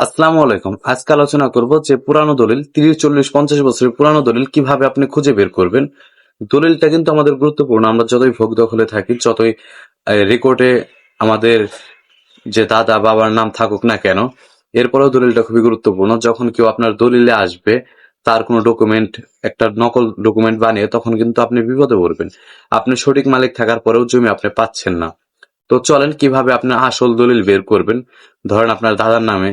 আসসালামু আলাইকুম। আজকে আলোচনা করব যে পুরানো দলিল, তিরিশ, চল্লিশ, পঞ্চাশ বছরের পুরানো দলিল কীভাবে আপনি খুঁজে বের করবেন। দলিলটা কিন্তু আমাদের গুরুত্বপূর্ণ, আমরা যতই ভোগ দখলে থাকি, যতই রেকর্ডে আমাদের যে দাদা, বাবার নাম থাকুক না কেন, এরপরেও দলিলটা খুবই গুরুত্বপূর্ণ। যখন কেউ আপনার দলিলে আসবে, তার কোনো ডকুমেন্ট একটা নকল ডকুমেন্ট বানিয়ে, তখন কিন্তু আপনি বিপদে পড়বেন। আপনি সঠিক মালিক থাকার পরেও জমি আপনি পাচ্ছেন না। তো চলেন কীভাবে আপনি আসল দলিল বের করবেন। ধরেন আপনার দাদার নামে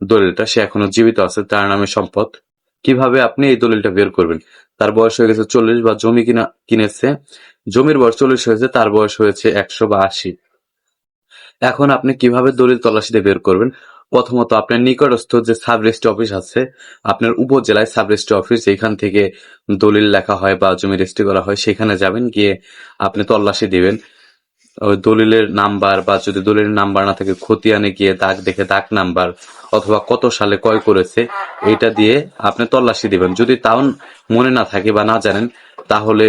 দলিলটা, সে এখনও জীবিত আছে, তার নামে সম্পদ। কীভাবে আপনি এই দলিলটা বের করবেন? তার বয়স হয়ে গেছে চল্লিশ বা জমি কিনা, কিনেছে। জমির বয়স চল্লিশ হয়েছে, তার বয়স হয়েছে একশো বা আশি। এখন আপনি কীভাবে দলিল তল্লাশিতে বের করবেন? প্রথমত আপনার নিকটস্থ যে সাব রেজিস্ট্রি অফিস আছে, আপনার উপজেলায় সাব রেজিস্ট্রি অফিস, যেখান থেকে দলিল লেখা হয় বা জমি রেজিস্ট্রি করা হয়, সেখানে যাবেন, গিয়ে আপনি তল্লাশি দিবেন। দলিলের নাম্বার বা যদি দলিলের নাম্বার না থাকে, খতিয়ানে গিয়ে দাগ দেখে দাগ নাম্বার অথবা কত সালে ক্রয় করেছে এটা দিয়ে আপনি তল্লাশি দিবেন। যদি তাও মনে না থাকে বা না জানেন, তাহলে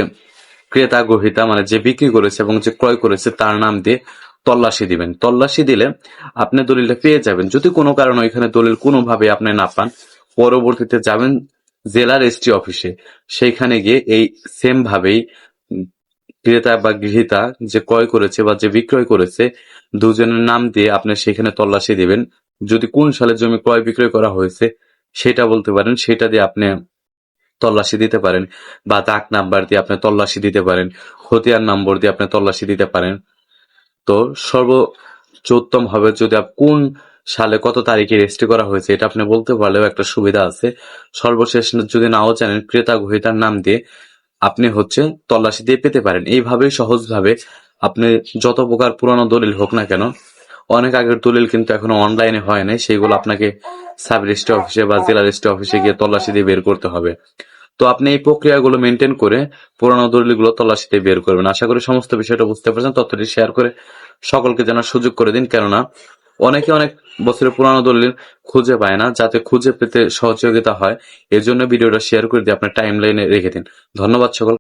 ক্রেতা গ্রহিতা মানে যে বিক্রি করেছে এবং যে ক্রয় করেছে, তার নাম দিয়ে তল্লাশি দিবেন। তল্লাশি দিলে আপনি দলিলটা পেয়ে যাবেন। যদি কোনো কারণে ওইখানে দলিল কোনোভাবে আপনি না পান, পরবর্তীতে যাবেন জেলা রেজিস্ট্রি অফিসে। সেইখানে গিয়ে এই সেম ভাবেই ক্রেতা বা গৃহীতা যে ক্রয় করেছে বা যে বিক্রয় করেছে, দুজনের নাম দিয়ে আপনি সেখানে তল্লাশি দিবেন। যদি কোন সালে জমি ক্রয় বিক্রয় করা হয়েছে, সেটা বলতে পারেন, সেটা দিয়ে আপনি তল্লাশি দিতে পারেন, বা দাগ নাম্বার দিয়ে আপনি তল্লাশি দিতে পারেন, খতিয়ান নম্বর দিয়ে আপনি তল্লাশি দিতে পারেন। তো সর্বোচ্চ উত্তম হবে যদি কোন সালে কত তারিখে রেজিস্ট্রি করা হয়েছে, এটা আপনি বলতে পারলেও একটা সুবিধা আছে। সর্বশেষ যদি নাও জানেন, ক্রেতা গ্রহীতার নাম দিয়ে আপনি হচ্ছে তল্লাশি দিয়ে পেতে পারেন। এইভাবেই সহজভাবে আপনি যত প্রকার পুরানো দলিল হোক না কেন অনেক আগের দলিল কিন্তু এখনও অনলাইনে হয় নাই। সেগুলো আপনাকে সাব রেজিস্ট্রি অফিসে বা জেলা রেজিস্ট্রি অফিসে গিয়ে তল্লাশি দিয়ে বের করতে হবে। তো আপনি এই প্রক্রিয়াগুলো মেনটেন করে পুরানো দলিলগুলো তল্লাশিতে বের করবেন। আশা করি সমস্ত বিষয়টা বুঝতে পারছেন। তথ্যটি শেয়ার করে সকলকে জানার সুযোগ করে দিন। কেননা অনেকে অনেক বছরের পুরানো দলিল খুঁজে পায় না, যাতে খুঁজে পেতে সহযোগিতা হয়। এর জন্য ভিডিওটা শেয়ার করে দিয়ে আপনার টাইম লাইনে রেখে দিন। ধন্যবাদ সকল